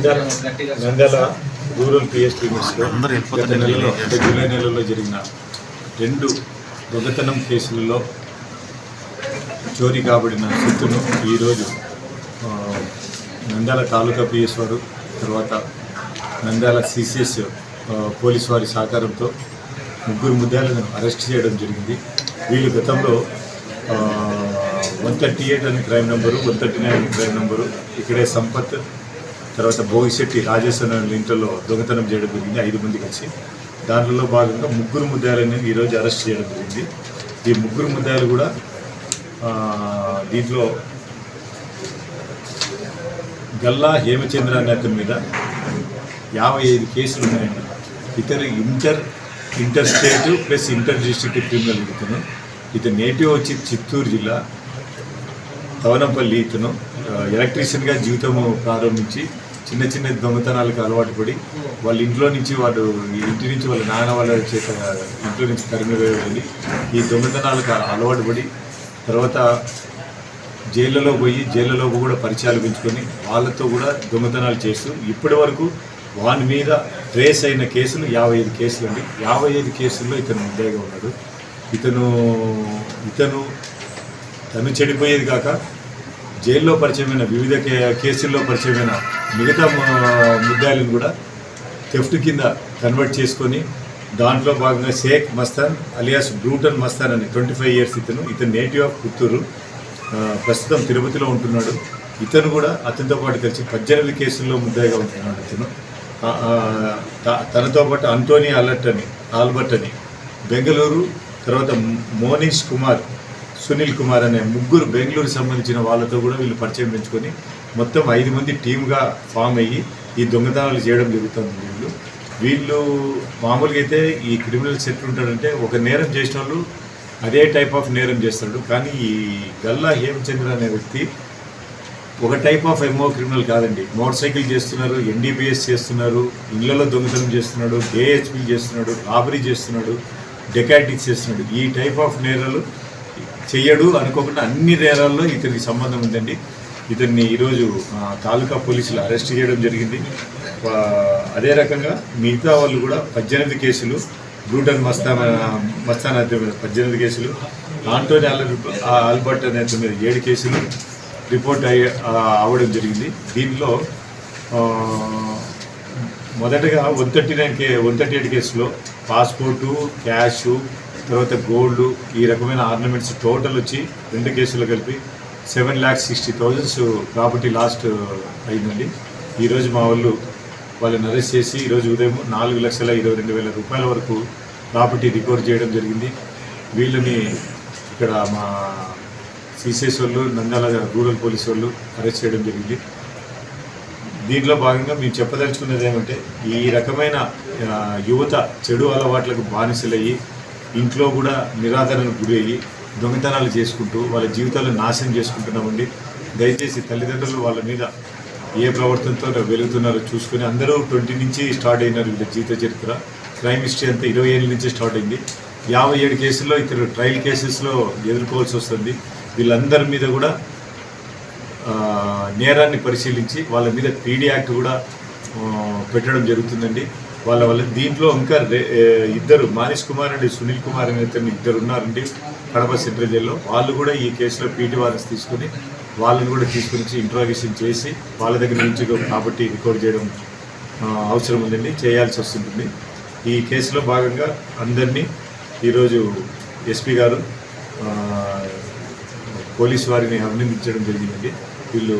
Nandyal rural PST మిస్లో గత నెలలో అంటే జూలై నెలలో జరిగిన రెండు దొంగతనం కేసులలో చోరీ కాబడిన సొత్తును ఈరోజు నంద్యాల తాలూకా పిఎస్ వారు తర్వాత నంద్యాల సిసిఎస్ పోలీస్ వారి సహకారంతో ముగ్గురు ముద్దాలను అరెస్ట్ చేయడం జరిగింది. వీళ్ళు గతంలో వన్ థర్టీ ఎయిట్ అనే crime number one thirty nine అనే క్రైమ్ నెంబరు ఇక్కడే సంపత్ తర్వాత భోగిశెట్టి రాజేష్ అనే ఇంట్లో దొంగతనం చేయడం జరిగింది ఐదు మంది కలిసి. దాంట్లో భాగంగా ముగ్గురు ముద్దాయిలను ఈరోజు అరెస్ట్ చేయడం జరిగింది. ఈ ముగ్గురు ముద్దాయిలు కూడా దీంట్లో గల్లా హేమచంద్ర అనే అతని మీద యాభై ఐదు కేసులు ఉన్నాయండి. ఇతను inter inter state plus inter district criminal ఇతను. ఇతను నేటివ్ వచ్చి చిత్తూరు జిల్లా తవనంపల్లి ఇతను. ఎలక్ట్రీషియన్గా జీవితం ప్రారంభించి చిన్న చిన్న దొంగతనాలకు అలవాటు పడి వాళ్ళ ఇంట్లో నుంచి వాడు ఇంటి నుంచి వాళ్ళ నాన్న వాళ్ళ చేత ఇంట్లో నుంచి తరిమివేయబడి ఈ దొంగతనాలకు అలవాటు పడి తర్వాత జైళ్ళలో పోయి జైళ్ళలో కూడా పరిచయాలు పెంచుకొని వాళ్ళతో కూడా దొంగతనాలు చేస్తూ ఇప్పటి వరకు వాని మీద ట్రేస్ అయిన కేసులు యాభై ఐదు కేసులు అండి. యాభై ఐదు కేసుల్లో ఇతను ముద్దాయిగా ఉన్నాడు. ఇతను ఇతను తను చెడిపోయేది కాక జైల్లో పరిచయమైన వివిధ కే- కేసుల్లో పరిచయమైన మిగతా ముద్దాయిలను కూడా థెఫ్ట్ కింద కన్వర్ట్ చేసుకొని దాంట్లో భాగంగా షేక్ మస్తాన్ అలియాస్ బ్రూటన్ మస్తాన్ అని ట్వంటీ ఫైవ్ ఇయర్స్ ఇతను ఇతను నేటివ్ ఆఫ్ పుత్తూరు. ప్రస్తుతం తిరుపతిలో ఉంటున్నాడు. ఇతను కూడా అతనితో పాటు కలిసి పద్దెనిమిది కేసుల్లో ముద్దాయిగా ఉంటున్నాడు ఇతను. త- తనతో పాటు అంటోనీ అలర్ట్ అని ఆల్బర్ట్ అని బెంగళూరు తర్వాత మోనీష్ కుమార్ సునీల్ కుమార్ అనే ముగ్గురు బెంగళూరు సంబంధించిన వాళ్ళతో కూడా వీళ్ళు పరిచయం పెంచుకొని మొత్తం ఐదు మంది టీమ్గా ఫామ్ అయ్యి ఈ దొంగతనాలు చేయడం జరుగుతుంది వీళ్ళు. వీళ్ళు మామూలుగా అయితే ఈ క్రిమినల్స్ ఎట్లుంటాడంటే ఒక నేరం చేసిన వాళ్ళు అదే టైప్ ఆఫ్ నేరం చేస్తాడు. కానీ ఈ గల్లా హేమచంద్ర అనే వ్యక్తి ఒక టైప్ ఆఫ్ ఎంఓ క్రిమినల్ కాదండి. మోటార్ సైకిల్ చేస్తున్నారు ఎన్డీపీఎస్ చేస్తున్నారు ఇళ్ళలో దొంగతనం చేస్తున్నాడు ఏహెచ్పి చేస్తున్నాడు రాబరీ చేస్తున్నాడు డెకాటిక్స్ చేస్తున్నాడు. ఈ టైప్ ఆఫ్ నేరాలు చెయ్యడు అనుకోకుండా అన్ని నేరాల్లో ఇతనికి సంబంధం ఉందండి. ఇతన్ని ఈరోజు తాలూకా పోలీసులు అరెస్ట్ చేయడం జరిగింది. అదే రకంగా మిగతా వాళ్ళు కూడా పద్దెనిమిది కేసులు బ్రూటన్ మస్తాన మస్తాన్ మీద పద్దెనిమిది కేసులు ఆంటోని ఆల్ ఆల్బర్ట్ నేత మీద ఏడు కేసులు రిపోర్ట్ అయ్యి అవ్వడం జరిగింది. దీనిలో మొదటగా వన్ థర్టీ నైన్ కే వన్ థర్టీ ఎయిట్ కేసులో పాస్పోర్టు క్యాషు తర్వాత గోల్డ్ ఈ రకమైన ఆర్నమెంట్స్ టోటల్ వచ్చి రెండు కేసులు కలిపి seven lakhs sixty thousands property lost అయిందండి. ఈరోజు మా వాళ్ళు వాళ్ళని అరెస్ట్ చేసి ఈరోజు ఉదయం నాలుగు లక్షల ఇరవై రెండు వేల రూపాయల వరకు ప్రాపర్టీ రికవర్ చేయడం జరిగింది. వీళ్ళని ఇక్కడ మా సిసిఎస్ వాళ్ళు నంద్యాల రూరల్ పోలీస్ వాళ్ళు అరెస్ట్ చేయడం జరిగింది. దీంట్లో భాగంగా మేము చెప్పదలుచుకున్నది ఏమంటే ఈ రకమైన యువత చెడు అలవాట్లకు బానిసలయ్యి ఇంట్లో కూడా నిరాదరణకు గురయ్యి దొంగతనాలు చేసుకుంటూ వాళ్ళ జీవితాలను నాశనం చేసుకుంటున్నామండి దయచేసి తల్లిదండ్రులు వాళ్ళ మీద ఏ ప్రవర్తనతో వెలుగుతున్నారో చూసుకొని అందరూ ట్వంటీ నుంచి స్టార్ట్ అయినారు వీళ్ళ జీవిత చరిత్ర. క్రైమ్ హిస్టరీ అంతా ఇరవై ఏళ్ళ నుంచి స్టార్ట్ అయింది. యాభై ఏడు కేసుల్లో ఇతరు ట్రయల్ కేసెస్లో ఎదుర్కోవాల్సి వస్తుంది. వీళ్ళందరి మీద కూడా నేరాన్ని పరిశీలించి వాళ్ళ మీద పీడీ యాక్ట్ కూడా పెట్టడం జరుగుతుందండి. వాళ్ళ వల్ల దీంట్లో ఇంకా ఇద్దరు మానిష్ కుమార్ అండ్ సునీల్ కుమార్ అనే ఇద్దరు ఉన్నారండి కడప సెంట్రల్ జైల్లో. వాళ్ళు కూడా ఈ కేసులో పీటీ వారెన్స్ తీసుకొని వాళ్ళని కూడా తీసుకొని ఇంట్రాగేషన్ చేసి వాళ్ళ దగ్గర నుంచి కాబట్టి రికార్డ్ చేయడం అవసరం ఉందండి చేయాల్సి వస్తుంటుంది. ఈ కేసులో భాగంగా అందరినీ ఈరోజు ఎస్పీ గారు పోలీస్ వారిని అభినందించడం జరిగిందండి. వీళ్ళు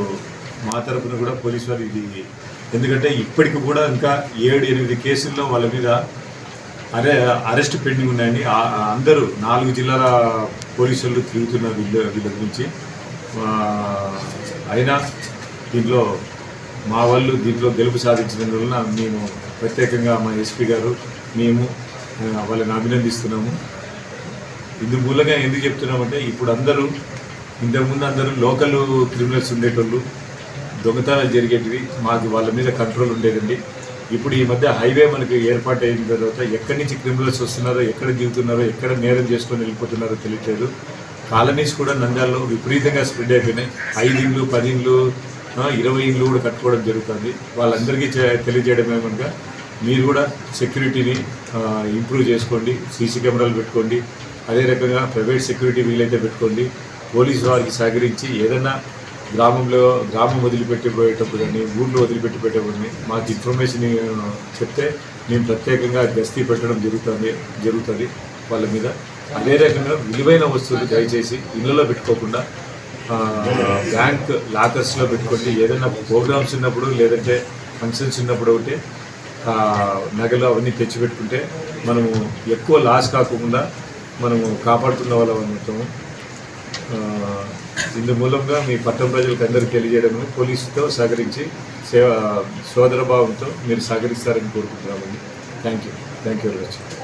మా తరపున కూడా పోలీస్ వారి ఇది ఎందుకంటే ఇప్పటికి కూడా ఇంకా ఏడు ఎనిమిది కేసుల్లో వాళ్ళ మీద అరే అరెస్ట్ పెండింగ్ ఉన్నాయండి. అందరూ నాలుగు జిల్లాల పోలీసులు తిరుగుతున్నారు వీళ్ళ వీళ్ళ గురించి అయినా దీంట్లో మా వాళ్ళు దీంట్లో గెలుపు సాధించడం వలన మేము ప్రత్యేకంగా మా ఎస్పీ గారు మేము వాళ్ళని అభినందిస్తున్నాము. ఇందు మూలంగా ఎందుకు చెప్తున్నామంటే ఇప్పుడు అందరూ ఇంతకుముందు అందరూ లోకల్ క్రిమినల్స్ ఉండేటోళ్ళు దొంగతనాలు జరిగేటివి మాకు వాళ్ళ మీద కంట్రోల్ ఉండేదండి. ఇప్పుడు ఈ మధ్య హైవే మనకి ఏర్పాటు అయిన తర్వాత ఎక్కడి నుంచి క్రిమినల్స్ వస్తున్నారో ఎక్కడ దిగుతున్నారో ఎక్కడ నేరం చేసుకొని వెళ్ళిపోతున్నారో తెలియట్లేదు. కాలనీస్ కూడా నంద్యాలలో విపరీతంగా స్ప్రెడ్ అయిపోయినాయి. ఐదు ఇండ్లు పది ఇండ్లు ఇరవై ఇండ్లు కూడా కట్టుకోవడం జరుగుతుంది. వాళ్ళందరికీ తెలియజేయడం ఏమనగా మీరు కూడా సెక్యూరిటీని ఇంప్రూవ్ చేసుకోండి సీసీ కెమెరాలు పెట్టుకోండి. అదే రకంగా ప్రైవేట్ సెక్యూరిటీ వీలైతే పెట్టుకోండి. పోలీసు వారికి సహకరించి ఏదైనా గ్రామంలో గ్రామం వదిలిపెట్టిపోయేటప్పుడు కానీ ఊళ్ళో వదిలిపెట్టిపోయేటప్పుడు కానీ మాకు ఇన్ఫర్మేషన్ చెప్తే మేము ప్రత్యేకంగా గస్తీ పెట్టడం జరుగుతుంది జరుగుతుంది వాళ్ళ మీద. అదే రకంగా విలువైన వస్తువులు దయచేసి ఇళ్ళలో పెట్టుకోకుండా బ్యాంక్ లాకర్స్లో పెట్టుకోండి. ఏదైనా ప్రోగ్రామ్స్ ఉన్నప్పుడు లేదంటే ఫంక్షన్స్ ఉన్నప్పుడు ఒకటి నగలు అవన్నీ తెచ్చిపెట్టుకుంటే మనము ఎక్కువ లాస్ కాకుండా మనము కాపాడుతున్న వాళ్ళం అవుతాము. ఇందు మూలంగా మీ పట్టణ ప్రజలకు అందరికీ తెలియజేయడం పోలీసుతో సహకరించి సేవ సోదర భావంతో మీరు సహకరిస్తారని కోరుకుంటున్నామండి. Thank you thank you very much